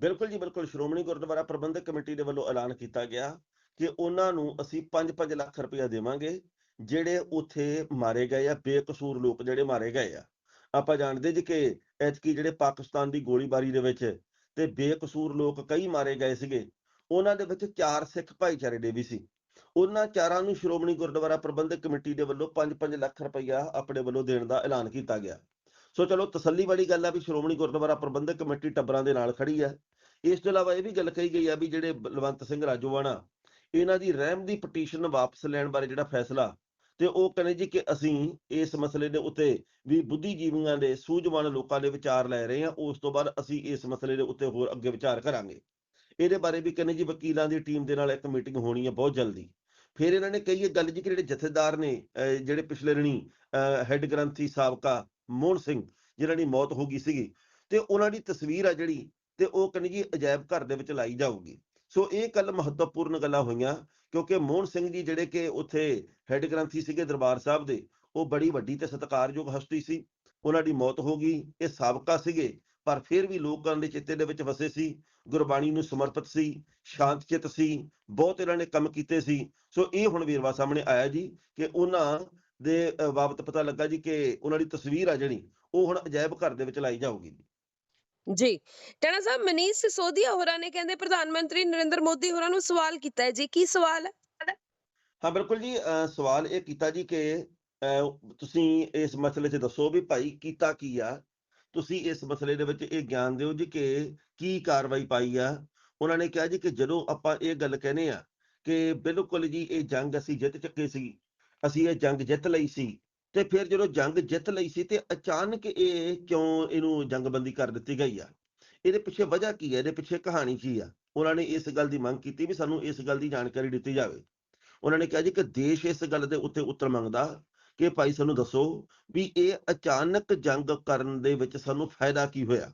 ਬਿਲਕੁਲ ਜੀ, ਬਿਲਕੁਲ, ਸ਼੍ਰੋਮਣੀ ਗੁਰਦੁਆਰਾ ਪ੍ਰਬੰਧਕ ਕਮੇਟੀ ਦੇ ਵੱਲੋਂ ਐਲਾਨ ਕੀਤਾ ਗਿਆ ਕਿ ਉਹਨਾਂ ਨੂੰ ਅਸੀਂ 5-5 ਲੱਖ ਰੁਪਇਆ ਦੇਵਾਂਗੇ, ਜਿਹੜੇ ਉੱਥੇ ਮਾਰੇ ਗਏ ਆ, ਬੇਕਸੂਰ ਲੋਕ ਜਿਹੜੇ ਮਾਰੇ ਗਏ ਆ। ਆਪਾਂ ਜਾਣਦੇ ਜੀ ਕਿ ਐਤਕੀ ਜਿਹੜੇ ਪਾਕਿਸਤਾਨ ਦੀ ਗੋਲੀਬਾਰੀ ਦੇ ਵਿੱਚ ਤੇ ਬੇਕਸੂਰ ਲੋਕ ਕਈ ਮਾਰੇ ਗਏ ਸੀਗੇ। ਉਹਨਾਂ ਦੇ ਵਿੱਚ ਚਾਰ ਸਿੱਖ ਭਾਈਚਾਰੇ ਦੇ ਵੀ ਸੀ। ਉਹਨਾਂ ਚਾਰਾਂ ਨੂੰ ਸ਼੍ਰੋਮਣੀ ਗੁਰਦੁਆਰਾ ਪ੍ਰਬੰਧਕ ਕਮੇਟੀ ਦੇ ਵੱਲੋਂ 5-5 ਲੱਖ ਰੁਪਇਆ ਆਪਣੇ ਵੱਲੋਂ ਦੇਣ ਦਾ ਐਲਾਨ ਕੀਤਾ ਗਿਆ। ਸੋ ਚਲੋ ਤਸੱਲੀ ਵਾਲੀ ਗੱਲ ਆ ਵੀ ਸ਼੍ਰੋਮਣੀ ਗੁਰਦੁਆਰਾ ਪ੍ਰਬੰਧਕ ਕਮੇਟੀ ਟੱਬਰਾਂ ਦੇ ਨਾਲ ਖੜੀ ਹੈ ਇਸ ਤੋਂ ਇਲਾਵਾ ਇਹ ਵੀ ਗੱਲ ਕਹੀ ਗਈ ਆ ਵੀ ਜਿਹੜੇ ਬਲਵੰਤ ਸਿੰਘ ਰਾਜੋਵਾਣਾ ਇਹਨਾਂ ਦੀ ਰਹਿਮ ਦੀ ਪਟੀਸ਼ਨ ਵਾਪਸ ਲੈਣ ਬਾਰੇ ਜਿਹੜਾ ਫੈਸਲਾ, ਤੇ ਉਹ ਕਹਿੰਦੇ ਜੀ ਕਿ ਅਸੀਂ ਇਸ ਮਸਲੇ ਦੇ ਉੱਤੇ ਵੀ ਬੁੱਧੀਜੀਵੀਆਂ ਦੇ ਸੂਝਵਾਨ ਲੋਕਾਂ ਦੇ ਵਿਚਾਰ ਲੈ ਰਹੇ ਹਾਂ ਉਸ ਤੋਂ ਬਾਅਦ ਅਸੀਂ ਇਸ ਮਸਲੇ ਦੇ ਉੱਤੇ ਹੋਰ ਅੱਗੇ ਵਿਚਾਰ ਕਰਾਂਗੇ। ਇਹਦੇ ਬਾਰੇ ਵੀ ਕਹਿੰਦੇ ਜੀ ਵਕੀਲਾਂ ਦੀ ਟੀਮ ਦੇ ਨਾਲ ਇੱਕ ਮੀਟਿੰਗ ਹੋਣੀ ਹੈ ਬਹੁਤ ਜਲਦੀ। ਫਿਰ ਇਹਨਾਂ ਨੇ ਕਹੀ ਇਹ ਗੱਲ ਜੀ ਕਿ ਜਿਹੜੇ ਜਥੇਦਾਰ ਨੇ, ਅਹ ਜਿਹੜੇ ਪਿਛਲੇ ਰਣੀ ਹੈੱਡ ਗ੍ਰੰਥੀ ਸਾਬਕਾ ਮੋਹਨ ਸਿੰਘ, ਜਿਨ੍ਹਾਂ ਦੀ ਮੌਤ ਹੋ ਗਈ ਸੀਗੀ, ਤੇ ਉਹਨਾਂ ਦੀ ਤਸਵੀਰ ਆ ਜਿਹੜੀ, ਤੇ ਉਹ ਕਹਿੰਦੇ ਜੀ ਅਜਾਇਬ ਘਰ ਦੇ ਵਿੱਚ ਲਾਈ ਜਾਊਗੀ। ਸੋ ਇਹ ਕੱਲ ਮਹੱਤਵਪੂਰਨ ਗੱਲਾਂ ਹੋਈਆਂ, ਕਿਉਂਕਿ ਮੋਹਨ ਸਿੰਘ ਜੀ ਜਿਹੜੇ ਕਿ ਉੱਥੇ ਹੈੱਡ ਗ੍ਰੰਥੀ ਸੀਗੇ ਦਰਬਾਰ ਸਾਹਿਬ ਦੇ, ਉਹ ਬੜੀ ਵੱਡੀ ਤੇ ਸਤਿਕਾਰਯੋਗ ਹਸਤੀ ਸੀ। ਉਹਨਾਂ ਦੀ ਮੌਤ ਹੋ ਗਈ, ਇਹ ਸਾਬਕਾ ਸੀਗੇ ਪਰ ਫਿਰ ਵੀ ਲੋਕਾਂ ਦੇ ਚਿੱਤੇ ਦੇ ਵਿੱਚ ਵਸੇ ਸੀ ਗੁਰਬਾਣੀ ਨੂੰ ਸਮਰਪਿਤ ਸੀ ਸ਼ਾਂਤ ਚਿੱਤ ਸੀ ਬਹੁਤ ਇਹਨਾਂ ਨੇ ਕੰਮ ਕੀਤੇ ਸੀ। ਸੋ ਇਹ ਹੁਣ ਵੀਰਵਾ ਸਾਹਮਣੇ ਆਇਆ ਜੀ ਕਿ ਉਹਨਾਂ ਦੇ ਬਾਬਤ ਪਤਾ ਲੱਗਾ ਜੀ ਕਿ ਉਹਨਾਂ ਦੀ ਤਸਵੀਰ ਆ ਜਿਹੜੀ ਉਹ ਹੁਣ ਅਜਾਇਬ ਘਰ ਦੇ ਵਿੱਚ ਲਾਈ ਜਾਊਗੀ। ਜੀ ਟੈਣਾ ਸਾਹਿਬ ਮਨੀਸ਼ ਸਿਸੋਦੀਆ ਹੋਰਾਂ ਨੇ ਕਹਿੰਦੇ ਪ੍ਰਧਾਨ ਮੰਤਰੀ ਨਰਿੰਦਰ ਮੋਦੀ ਹੋਰਾਂ ਨੂੰ ਸਵਾਲ ਕੀਤਾ ਹੈ ਜੀ ਕੀ ਸਵਾਲ ਹੈ? ਹਾਂ ਬਿਲਕੁਲ ਜੀ ਸਵਾਲ ਇਹ ਕੀਤਾ ਜੀ ਕਿ ਤੁਸੀਂ ਇਸ ਮਸਲੇ 'ਚ ਦੱਸੋ ਵੀ ਭਾਈ ਕੀਤਾ ਕੀ ਆ? ਤੁਸੀਂ ਇਸ ਮਸਲੇ ਦੇ ਵਿੱਚ ਇਹ ਗਿਆਨ ਦਿਓ ਜੀ ਕਿ ਕੀ ਕਾਰਵਾਈ ਪਾਈ ਆ। ਉਹਨਾਂ ਨੇ ਕਿਹਾ ਜੀ ਕਿ ਜਦੋਂ ਆਪਾਂ ਇਹ ਗੱਲ ਕਹਿੰਦੇ ਆ ਕਿ ਬਿਲਕੁਲ ਜੀ ਇਹ ਜੰਗ ਅਸੀਂ ਜਿੱਤ ਚੁੱਕੇ ਸੀ, ਅਸੀਂ ਇਹ ਜੰਗ ਜਿੱਤ ਲਈ ਸੀ ਤੇ ਫਿਰ ਜਦੋਂ ਜੰਗ ਜਿੱਤ ਲਈ ਸੀ ਤੇ ਅਚਾਨਕ ਇਹ ਕਿਉਂ ਇਹਨੂੰ ਜੰਗਬੰਦੀ ਕਰ ਦਿੱਤੀ ਗਈ ਆ? ਇਹਦੇ ਪਿੱਛੇ ਵਜ੍ਹਾ ਕੀ ਹੈ ਇਹਦੇ ਪਿੱਛੇ ਕਹਾਣੀ ਕੀ ਆ? ਉਹਨਾਂ ਨੇ ਇਸ ਗੱਲ ਦੀ ਮੰਗ ਕੀਤੀ ਵੀ ਸਾਨੂੰ ਇਸ ਗੱਲ ਦੀ ਜਾਣਕਾਰੀ ਦਿੱਤੀ ਜਾਵੇ। ਉਹਨਾਂ ਨੇ ਕਿਹਾ ਜੀ ਕਿ ਦੇਸ਼ ਇਸ ਗੱਲ ਦੇ ਉੱਤੇ ਉੱਤਰ ਮੰਗਦਾ ਕਿ ਭਾਈ ਸਾਨੂੰ ਦੱਸੋ ਵੀ ਇਹ ਅਚਾਨਕ ਜੰਗ ਕਰਨ ਦੇ ਵਿੱਚ ਸਾਨੂੰ ਫਾਇਦਾ ਕੀ ਹੋਇਆ?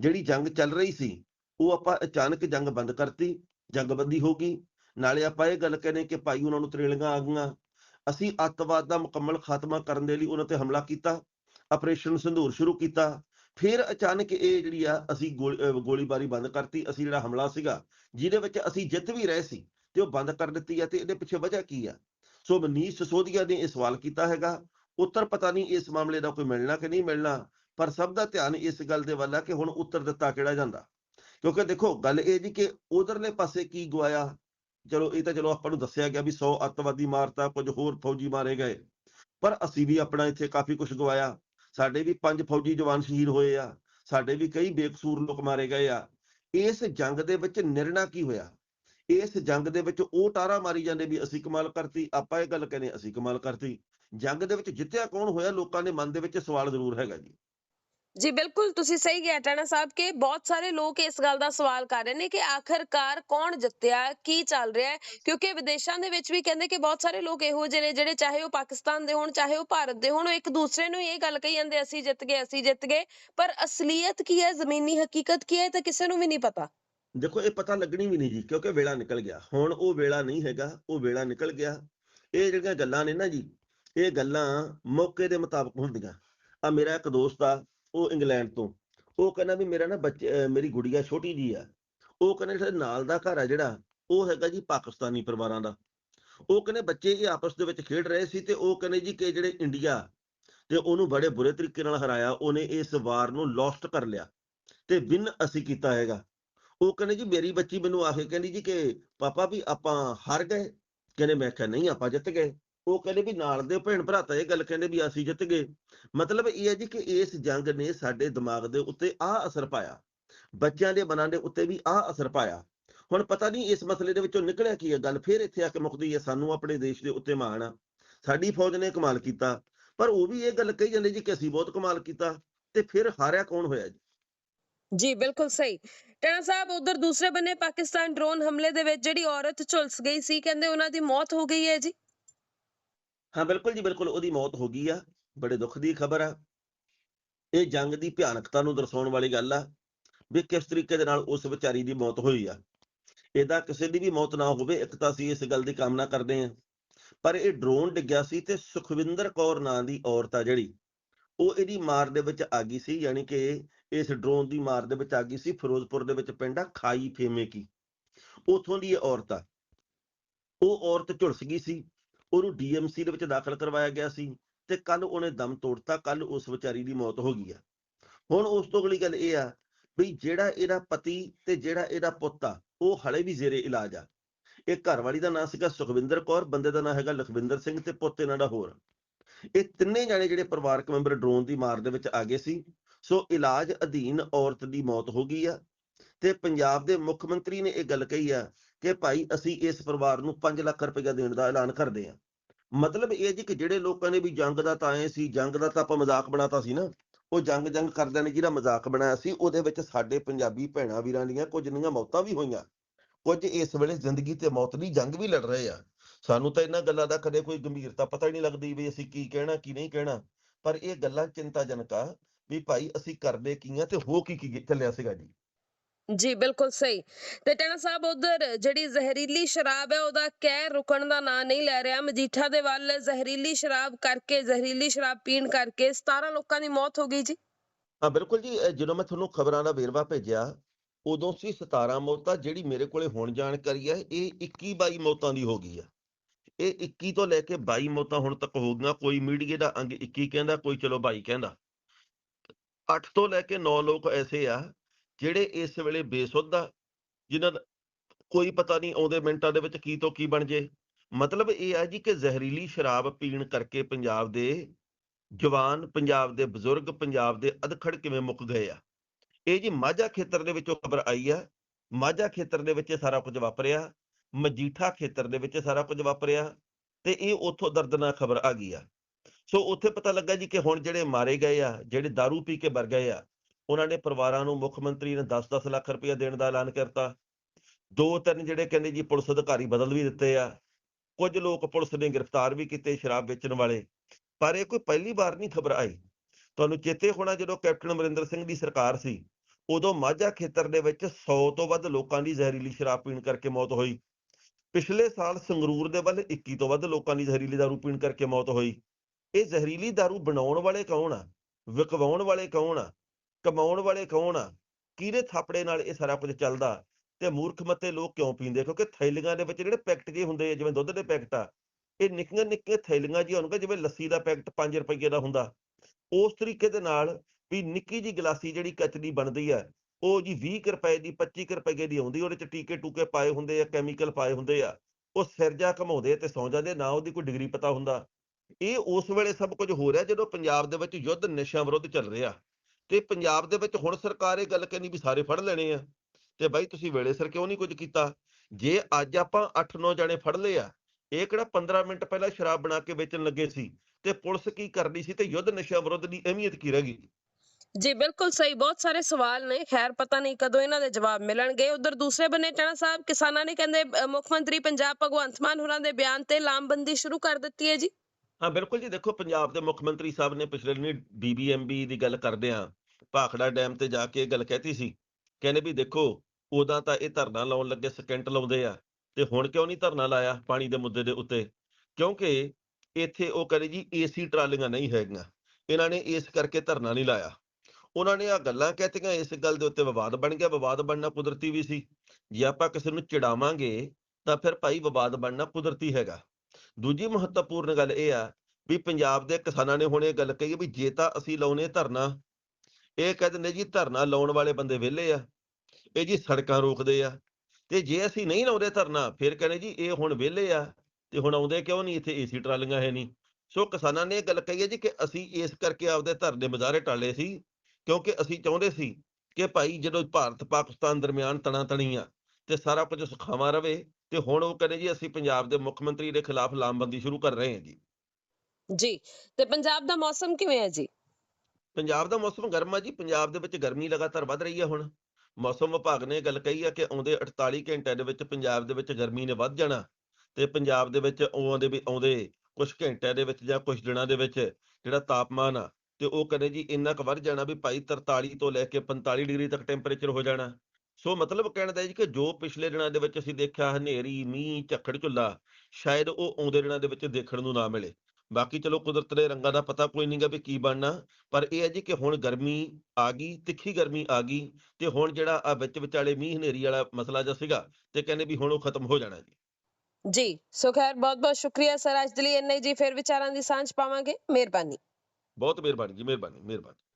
ਜਿਹੜੀ ਜੰਗ ਚੱਲ ਰਹੀ ਸੀ, ਉਹ ਆਪਾਂ ਅਚਾਨਕ ਜੰਗ ਬੰਦ ਕਰਤੀ, ਜੰਗਬੰਦੀ ਹੋ ਗਈ। ਨਾਲੇ ਆਪਾਂ ਇਹ ਗੱਲ ਕਹਿੰਦੇ ਕਿ ਭਾਈ ਉਹਨਾਂ ਨੂੰ ਤਰੇਲੀਆਂ ਆ ਗਈਆਂ। ਅਸੀਂ ਅੱਤਵਾਦ ਦਾ ਮੁਕੰਮਲ ਖਾਤਮਾ ਕਰਨ ਦੇ ਲਈ ਉਹਨਾਂ ਤੇ ਹਮਲਾ ਕੀਤਾ, ਆਪਰੇਸ਼ਨ ਸੰਧੂਰ ਸ਼ੁਰੂ ਕੀਤਾ। ਫਿਰ ਅਚਾਨਕ ਇਹ ਜਿਹੜੀ ਆ, ਅਸੀਂ ਗੋਲ- ਗੋਲੀਬਾਰੀ ਬੰਦ ਕਰਤੀ। ਅਸੀਂ ਜਿਹੜਾ ਹਮਲਾ ਸੀਗਾ, ਜਿਹਦੇ ਵਿੱਚ ਅਸੀਂ ਜਿੱਤ ਵੀ ਰਹੇ ਸੀ, ਤੇ ਉਹ ਬੰਦ ਕਰ ਦਿੱਤੀ ਹੈ ਤੇ ਇਹਦੇ ਪਿੱਛੇ ਵਜ੍ਹਾ ਕੀ ਆ? ਸੋ ਮਨੀਸ਼ ਸਿਸੋਦੀਆ ਨੇ ਇਹ ਸਵਾਲ ਕੀਤਾ ਹੈਗਾ, ਉੱਤਰ ਪਤਾ ਨਹੀਂ ਇਸ ਮਾਮਲੇ ਦਾ ਕੋਈ ਮਿਲਣਾ ਕਿ ਨਹੀਂ ਮਿਲਣਾ, ਪਰ ਸਭ ਦਾ ਧਿਆਨ ਇਸ ਗੱਲ ਦੇ ਵੱਲ ਆ ਕਿ ਹੁਣ ਉੱਤਰ ਦਿੱਤਾ ਕਿਹੜਾ ਜਾਂਦਾ। ਕਿਉਂਕਿ ਦੇਖੋ, ਗੱਲ ਇਹ ਜੀ ਕਿ ਉਧਰਲੇ ਪਾਸੇ ਕੀ ਗਵਾਇਆ ਚਲੋ ਇਹ ਤਾਂ ਚਲੋ ਆਪਾਂ ਨੂੰ ਦੱਸਿਆ ਗਿਆ ਵੀ 100 ਅੱਤਵਾਦੀ ਮਾਰਤਾ, ਕੁਝ ਹੋਰ ਫੌਜੀ ਮਾਰੇ ਗਏ। ਪਰ ਅਸੀਂ ਵੀ ਆਪਣਾ ਇੱਥੇ ਕਾਫੀ ਕੁਝ ਗਵਾਇਆ। ਸਾਡੇ ਵੀ ਪੰਜ ਫੌਜੀ ਜਵਾਨ ਸ਼ਹੀਦ ਹੋਏ ਆ, ਸਾਡੇ ਵੀ ਕਈ ਬੇਕਸੂਰ ਲੋਕ ਮਾਰੇ ਗਏ ਆ। ਇਸ ਜੰਗ ਦੇ ਵਿੱਚ ਨਿਰਣਾ ਕੀ ਹੋਇਆ? ਇਸ ਜੰਗ ਦੇ ਵਿੱਚ ਉਹ ਟਾਰਾ ਮਾਰੀ ਜਾਂਦੇ ਵੀ ਅਸੀਂ ਕਮਾਲ ਕਰਤੀ, ਆਪਾਂ ਇਹ ਗੱਲ ਕਹਿੰਦੇ ਅਸੀਂ ਕਮਾਲ ਕਰਤੀ। ਜੰਗ ਦੇ ਵਿੱਚ ਜਿੱਤਿਆ ਕੌਣ ਹੋਇਆ ਲੋਕਾਂ ਦੇ ਮਨ ਦੇ ਵਿੱਚ ਸਵਾਲ ਜ਼ਰੂਰ ਹੈਗਾ ਜੀ। ਜੀ, ਬਿਲਕੁਲ ਤੁਸੀਂ ਸਹੀ ਕਿਹਾ, ਟਾਣਾ ਸਾਹਿਬ, ਕਿ ਬਹੁਤ ਸਾਰੇ ਲੋਕ ਇਸ ਗੱਲ ਦਾ ਸਵਾਲ ਕਰ ਰਹੇ ਨੇ ਕਿ ਆਖਰਕਾਰ ਕੌਣ ਜਿੱਤਿਆ, ਕੀ ਚੱਲ ਰਿਹਾ ਹੈ? ਕਿਉਂਕਿ ਵਿਦੇਸ਼ਾਂ ਦੇ ਵਿੱਚ ਵੀ ਕਹਿੰਦੇ ਕਿ ਬਹੁਤ ਸਾਰੇ ਲੋਕ ਇਹੋ ਜਿਹੇ ਨੇ ਜਿਹੜੇ ਚਾਹੇ ਉਹ ਪਾਕਿਸਤਾਨ ਦੇ ਹੋਣ, ਚਾਹੇ ਉਹ ਭਾਰਤ ਦੇ ਹੋਣ, ਉਹ ਇੱਕ ਦੂਸਰੇ ਨੂੰ ਇਹ ਗੱਲ ਕਹੀ ਜਾਂਦੇ, ਅਸੀਂ ਜਿੱਤ ਗਏ, ਅਸੀਂ ਜਿੱਤ ਗਏ। ਪਰ ਅਸਲੀਅਤ ਕੀ ਹੈ? ਜ਼ਮੀਨੀ ਹਕੀਕਤ ਕੀ ਹੈ? ਤਾਂ ਕਿਸੇ ਨੂੰ ਵੀ ਨਹੀਂ ਪਤਾ। ਦੇਖੋ, ਇਹ ਪਤਾ ਲੱਗਣੀ ਵੀ ਨਹੀਂ ਜੀ, ਕਿਉਂਕਿ ਵੇਲਾ ਨਿਕਲ ਗਿਆ। ਹੁਣ ਉਹ ਵੇਲਾ ਨਹੀਂ ਹੈਗਾ, ਉਹ ਵੇਲਾ ਨਿਕਲ ਗਿਆ। ਇਹ ਜਿਹੜੀਆਂ ਗੱਲਾਂ ਨੇ ਨਾ ਜੀ, ਇਹ ਗੱਲਾਂ ਮੌਕੇ ਦੇ ਮੁਤਾਬਕ ਹੁੰਦੀਆਂ। ਆ ਮੇਰਾ ਇੱਕ ਦੋਸਤ ਆ, ਉਹ ਇੰਗਲੈਂਡ ਤੋਂ। ਉਹ ਕਹਿੰਦਾ ਵੀ ਮੇਰਾ ਨਾ ਬੱਚੇ ਮੇਰੀ ਗੁੜੀਆ ਛੋਟੀ ਜੀ ਆ। ਉਹ ਕਹਿੰਦੇ ਸਾਡੇ ਨਾਲ ਦਾ ਘਰ ਆ ਜਿਹੜਾ, ਉਹ ਹੈਗਾ ਜੀ ਪਾਕਿਸਤਾਨੀ ਪਰਿਵਾਰਾਂ ਦਾ। ਉਹ ਕਹਿੰਦੇ ਬੱਚੇ ਇਹ ਆਪਸ ਦੇ ਵਿੱਚ ਖੇਡ ਰਹੇ ਸੀ ਤੇ ਉਹ ਕਹਿੰਦੇ ਜੀ ਕਿ ਜਿਹੜੇ ਇੰਡੀਆ ਤੇ ਉਹਨੂੰ ਬੜੇ ਬੁਰੇ ਤਰੀਕੇ ਨਾਲ ਹਰਾਇਆ, ਉਹਨੇ ਇਸ ਵਾਰ ਨੂੰ ਲੋਸਟ ਕਰ ਲਿਆ। ਤੇ ਵਿਨ ਅਸੀਂ ਕੀਤਾ ਹੈਗਾ। ਉਹ ਕਹਿੰਦੇ ਜੀ ਮੇਰੀ ਬੱਚੀ ਮੈਨੂੰ ਆ ਕੇ ਕਹਿੰਦੀ ਜੀ ਕਿ ਪਾਪਾ ਵੀ ਆਪਾਂ ਹਾਰ ਗਏ। ਕਹਿੰਦੇ ਮੈਂ ਕਿਹਾ ਨਹੀਂ, ਆਪਾਂ ਜਿੱਤ ਗਏ। ਉਹ ਕਹਿੰਦੇ ਵੀ ਨਾਲ ਦੇ ਭੈਣ ਭਰਾ ਤਾਂ ਇਹ ਗੱਲ ਕਹਿੰਦੇ ਵੀ ਅਸੀਂ ਜਿੱਤ ਗਏ। ਮਤਲਬ ਇਹ ਹੈ ਜੀ ਕਿ ਇਸ ਜੰਗ ਨੇ ਸਾਡੇ ਦਿਮਾਗ ਦੇ ਉੱਤੇ ਆ ਅਸਰ ਪਾਇਆ। ਬੱਚਿਆਂ ਦੇ ਮਨਾਂ ਦੇ ਉੱਤੇ ਵੀ ਆ ਅਸਰ ਪਾਇਆ। ਹੁਣ ਪਤਾ ਨਹੀਂ ਇਸ ਮਸਲੇ ਦੇ ਵਿੱਚੋਂ ਨਿਕਲਿਆ ਕੀ ਹੈ ਗੱਲ, ਫਿਰ ਇੱਥੇ ਆ ਕੇ ਮੁੱਕਦੀ ਹੈ ਸਾਨੂੰ ਆਪਣੇ ਦੇਸ਼ ਦੇ ਉੱਤੇ ਮਾਣ। ਆ ਸਾਡੀ ਫੌਜ ਨੇ ਕਮਾਲ ਕੀਤਾ। ਪਰ ਉਹ ਵੀ ਇਹ ਗੱਲ ਕਹੀ ਜਾਂਦੇ ਜੀ ਕਿ ਅਸੀਂ ਬਹੁਤ ਕਮਾਲ ਕੀਤਾ ਤੇ ਫਿਰ ਹਾਰਿਆ ਕੌਣ ਹੋਇਆ ਜੀ? ਜੀ, ਬਿਲਕੁਲ ਸਹੀ। ਟਾਣਾ ਸਾਹਿਬ ਉਧਰ ਦੂਸਰੇ ਬੰਨੇ ਪਾਕਿਸਤਾਨ ਡਰੋਨ ਹਮਲੇ ਦੇ ਵਿੱਚ ਜਿਹੜੀ ਔਰਤ ਝੁਲਸ ਗਈ ਸੀ, ਕਹਿੰਦੇ ਉਹਨਾਂ ਦੀ ਮੌਤ ਹੋ ਗਈ ਹੈ ਜੀ। ਹਾਂ, ਬਿਲਕੁਲ ਜੀ, ਬਿਲਕੁਲ, ਉਹਦੀ ਮੌਤ ਹੋ ਗਈ ਆ। ਬੜੇ ਦੁੱਖ ਦੀ ਖਬਰ ਆ। ਇਹ ਜੰਗ ਦੀ ਭਿਆਨਕਤਾ ਨੂੰ ਦਰਸਾਉਣ ਵਾਲੀ ਗੱਲ ਆ ਵੀ ਕਿਸ ਤਰੀਕੇ ਦੇ ਨਾਲ ਉਸ ਵਿਚਾਰੀ ਦੀ ਮੌਤ ਹੋਈ ਆ। ਇਹਦਾ ਕਿਸੇ ਦੀ ਵੀ ਮੌਤ ਨਾ ਹੋਵੇ, ਇੱਕ ਤਾਂ ਅਸੀਂ ਇਸ ਗੱਲ ਦੀ ਕਾਮਨਾ ਕਰਦੇ ਹਾਂ। ਪਰ ਇਹ ਡਰੋਨ ਡਿੱਗਿਆ ਸੀ ਤੇ ਸੁਖਵਿੰਦਰ ਕੌਰ ਨਾਂ ਦੀ ਔਰਤ ਆ ਜਿਹੜੀ। ਉਹ ਇਹਦੀ ਮਾਰ ਦੇ ਵਿੱਚ ਆ ਗਈ ਸੀ, ਯਾਨੀ ਕਿ ਇਸ ਡਰੋਨ ਦੀ ਮਾਰ ਦੇ ਵਿੱਚ ਆ ਗਈ ਸੀ, ਫਿਰੋਜ਼ਪੁਰ ਦੇ ਵਿੱਚ ਪਿੰਡ ਆ ਖਾਈ ਫੇਮੇ ਕੀ। ਉਥੋਂ ਦੀ ਇਹ ਔਰਤ ਆ। ਉਹ ਔਰਤ ਝੁਲਸ ਗਈ ਸੀ। ਉਹਨੂੰ ਡੀਐਮਸੀ ਦੇ ਵਿੱਚ ਦਾਖਲ ਕਰਵਾਇਆ ਗਿਆ ਸੀ ਤੇ ਕੱਲ ਉਹਨੇ ਦਮ ਤੋੜਤਾ ਕੱਲ ਉਸ ਵਿਚਾਰੀ ਦੀ ਮੌਤ ਹੋ ਗਈ ਆ। ਹੁਣ ਉਸ ਤੋਂ ਅਗਲੀ ਗੱਲ ਇਹ ਆ ਵੀ ਜਿਹੜਾ ਇਹਦਾ ਪਤੀ ਤੇ ਜਿਹੜਾ ਇਹਦਾ ਪੁੱਤ ਆ, ਉਹ ਹਲੇ ਵੀ ਜ਼ੇਰੇ ਇਲਾਜ ਆ। ਇਹ ਘਰ ਵਾਲੀ ਦਾ ਨਾਮ ਸੀਗਾ ਸੁਖਵਿੰਦਰ ਕੌਰ, ਬੰਦੇ ਦਾ ਨਾਮ ਹੈਗਾ ਲਖਵਿੰਦਰ ਸਿੰਘ ਤੇ ਪੁੱਤ ਇਹਨਾਂ ਦਾ ਹੋਰ ਇਹ ਤਿੰਨੇ ਜਾਣੇ ਜਿਹੜੇ ਪਰਿਵਾਰਕ ਮੈਂਬਰ ਡਰੋਨ ਦੀ ਮਾਰ ਦੇ ਵਿੱਚ ਆ ਗਏ ਸੀ। ਸੋ ਇਲਾਜ ਅਧੀਨ ਔਰਤ ਦੀ ਮੌਤ ਹੋ ਗਈ ਆ। ਤੇ ਪੰਜਾਬ ਦੇ ਮੁੱਖ ਮੰਤਰੀ ਨੇ ਇਹ ਗੱਲ ਕਹੀ ਆ ਕਿ ਭਾਈ ਅਸੀਂ ਇਸ ਪਰਿਵਾਰ ਨੂੰ 5 ਲੱਖ ਰੁਪਏ ਦੇਣ ਦਾ ਐਲਾਨ ਕਰਦੇ ਹਾਂ ਮਤਲਬ ਇਹ ਜੀ ਕਿ ਜਿਹੜੇ ਲੋਕਾਂ ਨੇ ਵੀ ਜੰਗ ਦਾ ਤਾਂ ਐ ਸੀ, ਜੰਗ ਦਾ ਤਾਂ ਆਪਾਂ ਮਜ਼ਾਕ ਬਣਾਤਾ ਸੀ ਨਾ, ਉਹ ਜੰਗ ਜੰਗ ਕਰਦਿਆਂ ਨੇ ਜਿਹੜਾ ਮਜ਼ਾਕ ਬਣਾਇਆ ਸੀ, ਉਹਦੇ ਵਿੱਚ ਸਾਡੇ ਪੰਜਾਬੀ ਭੈਣਾਂ ਵੀਰਾਂ ਦੀਆਂ ਕੁਝ ਦੀਆਂ ਮੌਤਾਂ ਵੀ ਹੋਈਆਂ। ਕੁਝ ਇਸ ਵੇਲੇ ਜ਼ਿੰਦਗੀ ਤੇ ਮੌਤ ਦੀ ਜੰਗ ਵੀ ਲੜ ਰਹੇ ਆ। ਸਾਨੂੰ ਤਾਂ ਇਹਨਾਂ ਗੱਲਾਂ ਦਾ ਕਦੇ ਕੋਈ ਗੰਭੀਰਤਾ ਪਤਾ ਹੀ ਨਹੀਂ ਲੱਗਦੀ ਵੀ ਅਸੀਂ ਕੀ ਕਹਿਣਾ ਕੀ ਨਹੀਂ ਕਹਿਣਾ। ਪਰ ਇਹ ਗੱਲਾਂ ਚਿੰਤਾਜਨਕ ਆ ਵੀ ਭਾਈ ਅਸੀਂ ਕਰਦੇ ਕੀ ਆ ਤੇ ਹੋ ਕੀ ਕੀ ਚੱਲਿਆ ਸੀਗਾ ਜੀ? ਜੀ ਬਿਲਕੁਲ ਸਹੀ। ਤੇ ਟਾਣਾ ਸਾਹਿਬ ਉਧਰ ਜਿਹੜੀ ਜ਼ਹਿਰੀਲੀ ਸ਼ਰਾਬ ਹੈ ਉਹਦਾ ਕਹਿਰ ਰੁਕਣ ਦਾ ਨਾਂ ਨਹੀਂ ਲੈ ਰਿਹਾ। ਮਜੀਠਾ ਦੇ ਵੱਲ ਜ਼ਹਿਰੀਲੀ ਸ਼ਰਾਬ ਕਰਕੇ ਜ਼ਹਿਰੀਲੀ ਸ਼ਰਾਬ ਪੀਣ ਕਰਕੇ 17 ਲੋਕਾਂ ਦੀ ਮੌਤ ਹੋ ਗਈ ਜੀ। ਹਾਂ ਬਿਲਕੁਲ ਜੀ। ਜਦੋਂ ਮੈਂ ਤੁਹਾਨੂੰ ਖਬਰਾਂ ਦਾ ਵੇਰਵਾ ਭੇਜਿਆ ਉਦੋਂ ਸੀ 17 ਮੌਤਾਂ ਜਿਹੜੀ ਮੇਰੇ ਕੋਲੇ ਹੁਣ ਜਾਣਕਾਰੀ ਹੈ ਇਹ 21 22 ਮੌਤਾਂ ਦੀ ਹੋ ਗਈ ਆ। ਇਹ 21 ਤੋਂ ਲੈ ਕੇ 22 ਮੌਤਾਂ ਹੁਣ ਤੱਕ ਹੋ ਗਈਆਂ, ਕੋਈ ਮੀਡੀਆ ਦਾ ਅੰਗ 21 ਕਹਿੰਦਾ, ਕੋਈ ਚਲੋ 22 ਕਹਿੰਦਾ। 8 ਤੋਂ ਲੈ ਕੇ 9 ਲੋਕ ਐਸੇ ਆ, ਜਿਹੜੇ ਇਸ ਵੇਲੇ ਬੇਸੁੱਧ ਆ, ਜਿਨ੍ਹਾਂ ਦਾ ਕੋਈ ਪਤਾ ਨਹੀਂ ਆਉਂਦੇ ਮਿੰਟਾਂ ਦੇ ਵਿੱਚ ਕੀ ਤੋਂ ਕੀ ਬਣ ਜੇ। ਮਤਲਬ ਇਹ ਆ ਜੀ ਕਿ ਜ਼ਹਿਰੀਲੀ ਸ਼ਰਾਬ ਪੀਣ ਕਰਕੇ ਪੰਜਾਬ ਦੇ ਜਵਾਨ, ਪੰਜਾਬ ਦੇ ਬਜ਼ੁਰਗ, ਪੰਜਾਬ ਦੇ ਅਧਖੜ ਕਿਵੇਂ ਮੁੱਕ ਗਏ ਆ। ਇਹ ਜੀ ਮਾਝਾ ਖੇਤਰ ਦੇ ਵਿੱਚੋਂ ਖਬਰ ਆਈ ਆ। ਮਾਝਾ ਖੇਤਰ ਦੇ ਵਿੱਚ ਇਹ ਸਾਰਾ ਕੁਝ ਵਾਪਰਿਆ। ਮਜੀਠਾ ਖੇਤਰ ਦੇ ਵਿੱਚ ਸਾਰਾ ਕੁਝ ਵਾਪਰਿਆ ਤੇ ਇਹ ਉੱਥੋਂ ਦਰਦਨਾਕ ਖਬਰ ਆ ਗਈ ਆ। ਸੋ ਉੱਥੇ ਪਤਾ ਲੱਗਾ ਜੀ ਕਿ ਹੁਣ ਜਿਹੜੇ ਮਾਰੇ ਗਏ ਆ, ਜਿਹੜੇ दारू ਪੀ ਕੇ ਮਰ ਗਏ ਆ, ਉਹਨਾਂ ਨੇ ਪਰਿਵਾਰਾਂ ਨੂੰ ਮੁੱਖ ਮੰਤਰੀ ਨੇ 10-10 ਲੱਖ ਰੁਪਏ ਦੇਣ ਦਾ ਐਲਾਨ ਕਰਤਾ। ਦੋ ਤਿੰਨ ਜਿਹੜੇ ਕਹਿੰਦੇ ਜੀ ਪੁਲਿਸ ਅਧਿਕਾਰੀ ਬਦਲ ਵੀ ਦਿੱਤੇ ਆ। ਕੁਝ ਲੋਕ ਪੁਲਿਸ ਨੇ ਗ੍ਰਿਫਤਾਰ ਵੀ ਕੀਤੇ ਸ਼ਰਾਬ ਵੇਚਣ ਵਾਲੇ। ਪਰ ਇਹ ਕੋਈ ਪਹਿਲੀ ਵਾਰ ਨਹੀਂ ਖਬਰ ਆਈ। ਤੁਹਾਨੂੰ ਚੇਤੇ ਹੋਣਾ ਜਦੋਂ ਕੈਪਟਨ ਅਮਰਿੰਦਰ ਸਿੰਘ ਦੀ ਸਰਕਾਰ ਸੀ, ਉਦੋਂ ਮਾਝਾ ਖੇਤਰ ਦੇ ਵਿੱਚ 100 ਤੋਂ ਵੱਧ ਲੋਕਾਂ ਦੀ ਜ਼ਹਿਰੀਲੀ ਸ਼ਰਾਬ ਪੀਣ ਕਰਕੇ ਮੌਤ ਹੋਈ। ਪਿਛਲੇ ਸਾਲ ਸੰਗਰੂਰ ਦੇ ਵੱਲ 21 ਤੋਂ ਵੱਧ ਲੋਕਾਂ ਦੀ ਜ਼ਹਿਰੀਲੀ ਦਾਰੂ ਪੀਣ ਕਰਕੇ ਮੌਤ ਹੋਈ। ਇਹ ਜ਼ਹਿਰੀਲੀ ਦਾਰੂ ਬਣਾਉਣ ਵਾਲੇ ਕੌਣ ਆ? ਵਿਕਵਾਉਣ ਵਾਲੇ ਕੌਣ ਆ? ਕਮਾਉਣ ਵਾਲੇ ਕੌਣ ਆ? ਕਿਹਦੇ ਥਾਪੜੇ ਨਾਲ ਇਹ ਸਾਰਾ ਕੁਝ ਚੱਲਦਾ? ਤੇ ਮੂਰਖ ਮੱਤੇ ਲੋਕ ਕਿਉਂ ਪੀਂਦੇ? ਕਿਉਂਕਿ ਥੈਲੀਆਂ ਦੇ ਵਿੱਚ ਜਿਹੜੇ ਪੈਕਟ ਜੇ ਹੁੰਦੇ ਆ, ਜਿਵੇਂ ਦੁੱਧ ਦੇ ਪੈਕਟ ਆ, ਇਹ ਨਿੱਕੀਆਂ ਨਿੱਕੀਆਂ ਥੈਲੀਆਂ ਜੀ ਹੋਣਗੇ ਜਿਵੇਂ ਲੱਸੀ ਦਾ ਪੈਕਟ 5 ਰੁਪਏ ਦਾ ਹੁੰਦਾ। ਉਸ ਤਰੀਕੇ ਦੇ ਨਾਲ ਵੀ ਨਿੱਕੀ ਜੀ ਗਲਾਸੀ ਜਿਹੜੀ ਕੱਚ ਦੀ ਬਣਦੀ ਆ ਉਹ ਜੀ 20 ਰੁਪਏ ਦੀ 25 ਰੁਪਏ ਦੀ ਆਉਂਦੀ, ਉਹਦੇ ਚ ਟੀਕੇ ਟੂਕੇ ਪਾਏ ਹੁੰਦੇ ਆ ਕੈਮੀਕਲ ਪਾਏ ਹੁੰਦੇ ਆ, ਉਹ ਸਿਰ ਜਾ ਘਮਾਉਂਦੇ ਤੇ ਸੌਂ ਜਾਂਦੇ ਨਾ ਉਹਦੀ ਕੋਈ ਡਿਗਰੀ ਪਤਾ ਹੁੰਦਾ। ਇਹ ਉਸ ਵੇਲੇ ਸਭ ਕੁਝ ਹੋ ਰਿਹਾ ਜਦੋਂ ਪੰਜਾਬ ਦੇ ਵਿੱਚ ਯੁੱਧ ਨਸ਼ਿਆਂ ਵਿਰੁੱਧ ਚੱਲ ਰਿਹਾ। ਤੇ ਪੰਜਾਬ ਦੇ ਵਿੱਚ ਹੁਣ ਸਰਕਾਰ ਇਹ ਗੱਲ ਕਹਿੰਦੀ ਵੀ ਸਾਰੇ ਫੜ ਲੈਣੇ ਆ। ਤੇ ਬਾਈ ਤੁਸੀਂ ਵੇਲੇ ਸਿਰ ਕਿਉਂ ਨਹੀਂ ਕੁਝ ਕੀਤਾ? ਜੇ ਅੱਜ ਆਪਾਂ 8-9 ਜਣੇ ਫੜ ਲਏ ਆ, ਇਹ ਕਿਹੜਾ 15 ਮਿੰਟ ਪਹਿਲਾਂ ਸ਼ਰਾਬ ਬਣਾ ਕੇ ਵੇਚਣ ਲੱਗੇ ਸੀ? ਤੇ ਪੁਲਿਸ ਕੀ ਕਰਦੀ ਸੀ? ਤੇ ਯੁੱਧ ਨਸ਼ਿਆਂ ਵਿਰੁੱਧ ਦੀ ਅਹਿਮੀਅਤ ਕੀ ਰਹਿ ਗਈ? ਜੀ, ਬਿਲਕੁਲ ਸਹੀ। ਬਹੁਤ ਸਾਰੇ ਸਵਾਲ ਨੇ। ਖੈਰ, ਪਤਾ ਨਹੀਂ ਕਦੋਂ ਇਹਨਾਂ ਦੇ ਜਵਾਬ ਮਿਲਣਗੇ। ਉਧਰ ਦੂਸਰੇ ਬੰਨੇ ਟਣਾ ਸਾਹਿਬ, ਕਿਸਾਨਾਂ ਨੇ ਕਹਿੰਦੇ ਮੁੱਖ ਮੰਤਰੀ ਪੰਜਾਬ ਭਗਵੰਤ ਮਾਨ ਹੋਰਾਂ ਦੇ ਬਿਆਨ ਤੇ ਲਾਮਬੰਦੀ ਸ਼ੁਰੂ ਕਰ ਦਿੱਤੀ ਹੈ ਜੀ। ਹਾਂ, ਬਿਲਕੁਲ ਜੀ। ਦੇਖੋ, ਪੰਜਾਬ ਦੇ ਮੁੱਖ ਮੰਤਰੀ ਸਾਹਿਬ ਨੇ ਪਿਛਲੇ ਦਿਨੀ ਬੀਬੀਐਮਬੀ ਦੀ ਗੱਲ ਕਰਦੇ ਆ ਭਾਖੜਾ ਡੈਮ ਤੇ ਜਾ ਕੇ ਇਹ ਗੱਲ ਕਹਿਤੀ ਸੀ। ਕਹਿੰਦੇ ਵੀ ਦੇਖੋ, ਉਦਾਂ ਤਾਂ ਇਹ ਧਰਨਾ ਲਾਉਣ ਲੱਗੇ ਸਕਿੰਟ ਲਾਉਂਦੇ ਆ ਤੇ ਹੁਣ ਕਿਉਂ ਨਹੀਂ ਧਰਨਾ ਲਾਇਆ ਪਾਣੀ ਦੇ ਮੁੱਦੇ ਦੇ ਉੱਤੇ? ਕਿਉਂਕਿ ਇੱਥੇ ਉਹ ਕਹਿੰਦੇ ਜੀ ਏਸੀ ਟਰਾਲੀਆਂ ਨਹੀਂ ਹੈਗੀਆਂ। ਇਹਨਾਂ ਨੇ ਇਸ ਕਰਕੇ ਧਰਨਾ ਨਹੀਂ ਲਾਇਆ। ਉਹਨਾਂ ਨੇ ਆ ਗੱਲਾਂ ਕਹਿਤੀਆਂ, ਇਸ ਗੱਲ ਦੇ ਉੱਤੇ ਵਿਵਾਦ ਬਣ ਗਿਆ, ਵਿਵਾਦ ਬਣਨਾ ਕੁਦਰਤੀ ਵੀ ਸੀ। ਜੇ ਆਪਾਂ ਕਿਸੇ ਨੂੰ ਚਿੜਾਵਾਂਗੇ, ਤਾਂ ਫਿਰ ਭਾਈ ਵਿਵਾਦ ਬਣਨਾ ਕੁਦਰਤੀ ਹੈਗਾ। ਦੂਜੀ ਮਹੱਤਵਪੂਰਨ ਗੱਲ ਇਹ ਆ ਵੀ ਪੰਜਾਬ ਦੇ ਕਿਸਾਨਾਂ ਨੇ ਹੁਣ ਇਹ ਗੱਲ ਕਹੀ ਹੈ ਵੀ ਜੇ ਤਾਂ ਅਸੀਂ ਲਾਉਨੇ ਧਰਨਾ, ਇਹ ਕਹਿ ਦਿੰਦੇ ਜੀ ਧਰਨਾ ਲਾਉਣ ਵਾਲੇ ਬੰਦੇ ਵਿਹਲੇ ਆ, ਇਹ ਜੀ ਸੜਕਾਂ ਰੋਕਦੇ ਆ, ਤੇ ਜੇ ਅਸੀਂ ਨਹੀਂ ਲਾਉਂਦੇ ਧਰਨਾ, ਫਿਰ ਕਹਿੰਦੇ ਜੀ ਇਹ ਹੁਣ ਵਿਹਲੇ ਆ, ਤੇ ਹੁਣ ਆਉਂਦੇ ਕਿਉਂ ਨਹੀਂ? ਇੱਥੇ ਏਸੀ ਟਰਾਲੀਆਂ ਹੈ ਨਹੀਂ। ਸੋ ਕਿਸਾਨਾਂ ਨੇ ਇਹ ਗੱਲ ਕਹੀ ਹੈ ਜੀ ਕਿ ਅਸੀਂ ਇਸ ਕਰਕੇ ਆਪਦੇ ਧਰਨੇ ਮਜ਼ਾਰੇ ਟਾਲੇ ਸੀ ਕਿਉਂਕਿ ਅਸੀਂ ਚਾਹੁੰਦੇ ਸੀ ਕਿ ਭਾਈ ਜਦੋਂ ਭਾਰਤ ਪਾਕਿਸਤਾਨ ਦਰਮਿਆਨ ਤਣਾ ਤਣੀਆਂ ਤੇ ਸਾਰਾ ਕੁਝ ਸੁਖਾਵਾਂ ਰਵੇ ਤੇ ਹੁਣ ਉਹ ਕਹਿੰਦੇ ਜੀ ਅਸੀਂ ਪੰਜਾਬ ਦੇ ਮੁੱਖ ਮੰਤਰੀ ਦੇ ਖਿਲਾਫ ਲਾਮਬੰਦੀ ਸ਼ੁਰੂ ਕਰ ਰਹੇ ਹਾਂ ਜੀ। ਜੀ ਤੇ ਪੰਜਾਬ ਦਾ ਮੌਸਮ ਕਿਵੇਂ ਹੈ ਜੀ? ਪੰਜਾਬ ਦਾ ਮੌਸਮ ਗਰਮ ਆ ਜੀ ਪੰਜਾਬ ਦੇ ਵਿੱਚ ਗਰਮੀ ਲਗਾਤਾਰ ਵੱਧ ਰਹੀ ਹੈ ਹੁਣ। ਮੌਸਮ ਵਿਭਾਗ ਨੇ ਗੱਲ ਕਹੀ ਆ ਕਿ ਆਉਂਦੇ 48 ਘੰਟਿਆਂ ਦੇ ਵਿੱਚ ਪੰਜਾਬ ਦੇ ਵਿੱਚ ਗਰਮੀ ਨੇ ਵੱਧ ਜਾਣਾ ਤੇ ਪੰਜਾਬ ਦੇ ਵਿੱਚ ਆਉਂਦੇ ਵੀ ਆਉਂਦੇ ਕੁਝ ਘੰਟਿਆਂ ਦੇ ਵਿੱਚ ਜਾਂ ਕੁਝ ਦਿਨਾਂ ਦੇ ਵਿੱਚ ਜਿਹੜਾ ਤਾਪਮਾਨ ਆ ਤੇ ਉਹ ਕਹਿੰਦੇ ਜੀ ਇੰਨਾ ਕੁ ਵੱਧ ਜਾਣਾ ਵੀ ਭਾਈ 43 ਤੋਂ ਲੈ ਕੇ 45 ਡਿਗਰੀ ਤੱਕ ਟੈਂਪਰੇਚਰ ਹੋ ਜਾਣਾ। ਸੋ ਮਤਲਬ ਕਹਿਣ ਦਾ ਜੀ ਕਿ ਜੋ ਪਿਛਲੇ ਦਿਨਾਂ ਦੇ ਵਿੱਚ ਅਸੀਂ ਦੇਖਿਆ ਹਨੇਰੀ, ਮੀਂਹ, ਝੱਖੜ, ਝੁੱਲਾ, ਸ਼ਾਇਦ ਉਹ ਆਉਂਦੇ ਦਿਨਾਂ ਦੇ ਵਿੱਚ ਦੇਖਣ ਨੂੰ ਨਾ ਮਿਲੇ। ਬਾਕੀ ਚਲੋ ਕੁਦਰਤ ਦੇ ਰੰਗਾਂ ਦਾ ਪਤਾ ਕੋਈ ਨਹੀਂਗਾ ਵੀ ਕੀ ਬਣਨਾ, ਪਰ ਇਹ ਹੈ ਜੀ ਕਿ ਹੁਣ ਗਰਮੀ ਆ ਗਈ, ਤਿੱਖੀ ਗਰਮੀ ਆ ਗਈ ਤੇ ਹੁਣ ਜਿਹੜਾ ਆ ਵਿੱਚ ਵਿਚਾਲੇ ਮੀਂਹ ਹਨੇਰੀ ਵਾਲਾ ਮਸਲਾ ਜਿਹਾ ਸੀਗਾ ਤੇ ਕਹਿੰਦੇ ਵੀ ਹੁਣ ਉਹ ਖਤਮ ਹੋ ਜਾਣਾ ਜੀ। ਜੀ, ਸੋ ਖੈਰ ਬਹੁਤ ਬਹੁਤ ਸ਼ੁਕਰੀਆ ਸਰ, ਅੱਜ ਦੇ ਲਈ ਇੰਨਾ ਜੀ, ਫਿਰ ਵਿਚਾਰਾਂ ਦੀ ਸਾਂਝ ਪਾਵਾਂਗੇ। ਮਿਹਰਬਾਨੀ। ਬਹੁਤ ਮਿਹਰਬਾਨੀ ਜੀ ਮਿਹਰਬਾਨੀ ਮਿਹਰਬਾਨੀ।